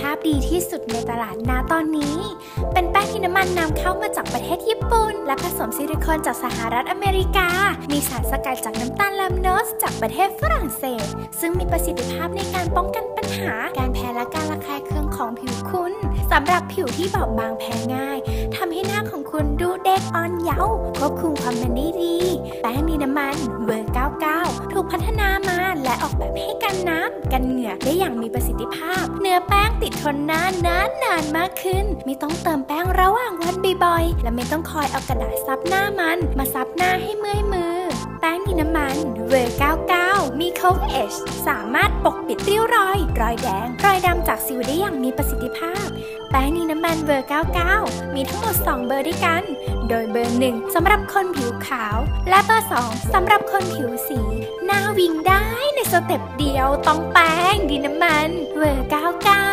ภาพดีที่สุดในตลาดนาตอนนี้ เป็นแป้งที่น้ำมันนำเข้ามาจากประเทศญี่ปุ่น และผสมซิลิโคนจากสหรัฐอเมริกา มีสารสกัดจากน้ำตาลลามโนสจากประเทศฝรั่งเศส ซึ่งมีประสิทธิภาพในการป้องกันปัญหา การแพ้และการระคายเคืองของผิวคุณสำหรับผิวที่บอบบางแพ้ง่ายทำให้หน้าของคุณดูเด็กอ่อนเยาว์ควบคุมความมันได้ดี แป้งดีน้ำมันเวอร์99 ให้กันน้ำกันเหงื่อได้อย่างมีประสิทธิภาพ เนื้อแป้งติดทนนานนานนานมากขึ้น ไม่ต้องเติมแป้งระหว่างวันบ่อยๆและไม่ต้องคอยเอากระดาษซับหน้ามัน มาซับหน้าให้เมื่อยมือ แป้งดีน้ำมันเวอร์99 มีโคเอชสามารถปกปิดริ้วรอย รอยแดง รอยดำจากสิวได้อย่างมีประสิทธิภาพ แป้งดีน้ นเบอร์ 99 มีทั้งหมด 2 เบอร์ด้วยกัน โดยเบอร์ 1สำหรับคนผิวขาว และเบอร์ 2สำหรับคนผิวสี หน้าวิงได้ในสเต็ปเดียวต้องแป้งดินน้ำมัน เบอร์ 99